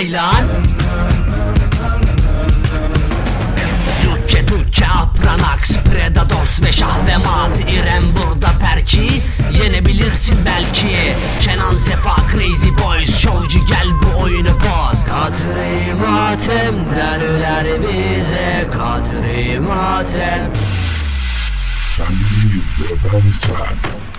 aylan Luce Duce Atranax Predados ve Şahvemat İrem burada perki Yenebilirsin belki. Kenan Sefa Crazy Boys Şovcu gel bu oyunu boz. Katri matem derler bize. Katri matem Sen değil ve ben sen.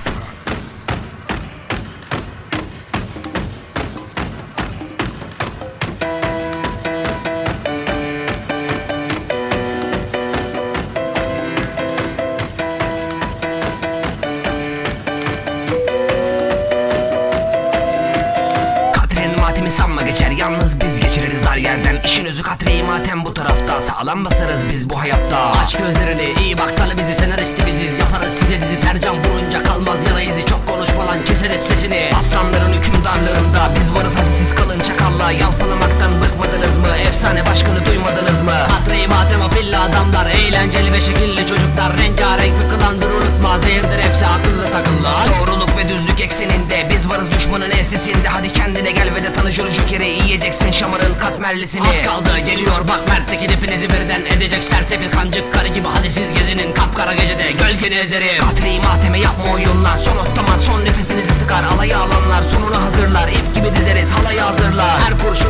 Matemi sanma geçer. Yalnız biz geçiririz dar yerden. İşin özü Katre'yi matem bu tarafta. Sağlam basarız biz bu hayatta. Aç gözlerini iyi bak tanı bizi. Senaristi biziz Yaparız size dizi. Tercam vurunca kalmaz yana izi. Çok konuşma lan keseriz sesini. Aslanların hükümdarlarında Biz varız. Hadi siz kalın çakalla. Yalpalamaktan bıkmadınız mı? Efsane başkanı duymadınız mı? Katre'yi matem afilla adamlar. Eğlenceli ve şekilli çocuklar. Rengarenk bir klandır unutma. Zehirdir hepsi akıllı takımlar. Doğruluk ve düzlük ekseninde Biz varız. Düşmanın ensesinde. Hadi kendine gel ve de ol jokeri Yiyeceksin şamarın katmerlisini. Az kaldı geliyor bak Mert'teki hepinizi birden edecek Sersefil kancık karı gibi hadi siz gezinin Kapkara gecede gölgeni ezerim. Katreyi mahteme yapma oyunlar Son otlama son nefesinizi tıkar. Alaya alanlar sonunu hazırlar İp gibi dizeriz halayı hazırlar. Her kurşunumuz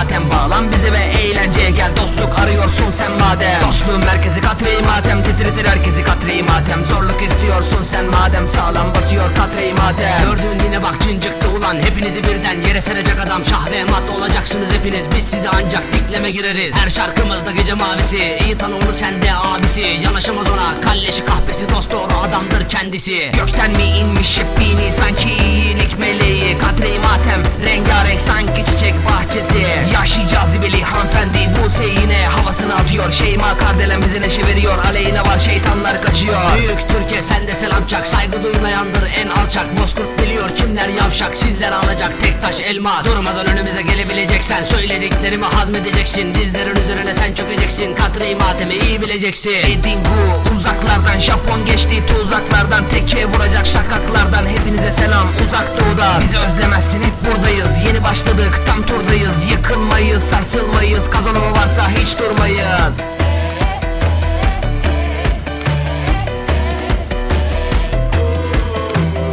matem Bağlan bize ve eğlenceye gel. Dostluk arıyorsun sen madem. Dostluğun merkezi katreyi matem. Titretir herkesi katreyi matem. Zorluk istiyorsun sen madem. Sağlam basıyor katreyi matem Gördüğün yine bak cincikti ulan. Hepinizi birden yere serecek adam. Şah ve mat olacaksınız hepiniz. Biz size ancak dikleme gireriz. Her şarkımızda gece mavisi. İyi tanı sende abisi. Yanaşamaz ona. Kalleşi kahpesi Dost doğru adamdır kendisi. Gökten mi inmiş şebbini Sanki iyilik meleği. Katreyi matem. Rengarenk sanki çiçek bahçesi Yaşlı cazibeli hanımefendi Buse yine havasını atıyor. Şeyma kardelen bize neşe veriyor. Aleyhine var şeytanlar kaçıyor. Büyük Türkiye sende selam çak. Saygı duymayandır en alçak. Bozkurt biliyor kimler yavşak. Sizler alacak tek taş elmas Durmadan önümüze gelebileceksen Söylediklerimi hazmedeceksin. Dizlerin üzerine sen çökeceksin. Katreyi matemi iyi bileceksin. Edingu uzaklardan. Japon geçti tuzaklardan Teke vuracak şakaklardan. Hepinize selam. Uzak doğuda Bizi özlemezsin. Hep buradayız. Yeni başladık. Tam turdayız Yıkılmayız sarsılmayız. Kazanımı varsa hiç durmayız.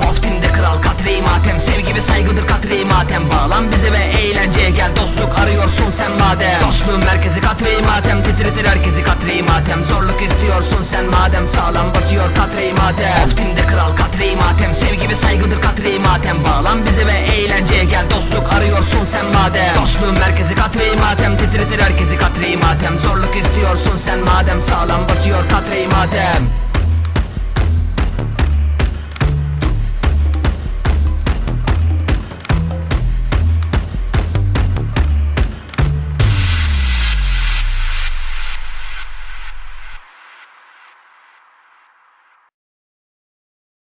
Of timde kral katreyi matem. Sevgi ve saygıdır katreyi matem. Bağlan bize ve eğlenceye gel. Dostluk arıyorsun sen madem. Dostluğun merkezi katreyi matem. Titretir herkesi katreyi matem. Zorluk istiyorsun sen madem. Sağlam basıyor katreyi matem. Of timde kral katreyi matem. Sevgi ve saygıdır katreyi matem Bağlan bize ve eğlenceye gel. Dostluk arıyorsun sen madem. Dostluğun merkezi katreyi matem Titretir herkesi katreyi matem Zorluk istiyorsun sen madem. Sağlam basıyor katreyi matem